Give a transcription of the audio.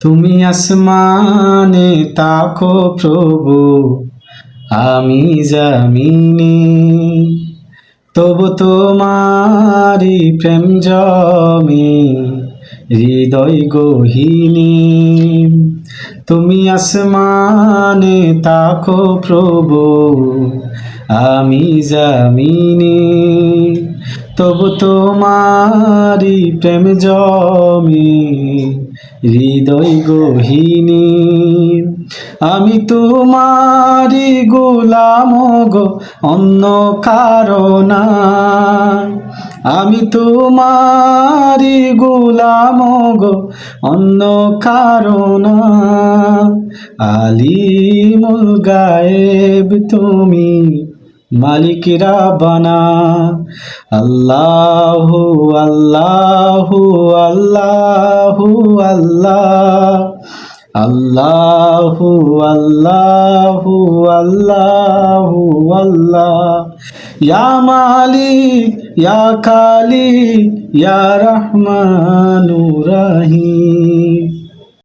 তুমি আসমানে তাকো প্রভু, আমি জামিনে। তবু তোমারি প্রেম জমে, হৃদয় গহিনী। তুমি আসমানে তাকো প্রভু, আমি জামিনে। তবু তোমারি প্রেম জমে হৃদয় গহিনী, আমি তোমারি গোলাম গো, অন্য কারণা আমি তোমারি গোলাম গো, অন্য কারণা আলিমুল গায়েব তুমি মালিক রাবানা আল্লাহু আল্লাহু আল্লাহু, আল্লাহ। আল্লাহু আল্লাহু আল্লাহু, আল্লাহ। ইয়া মালিক, ইয়া কালি ইয়া রহমানুর রহিম।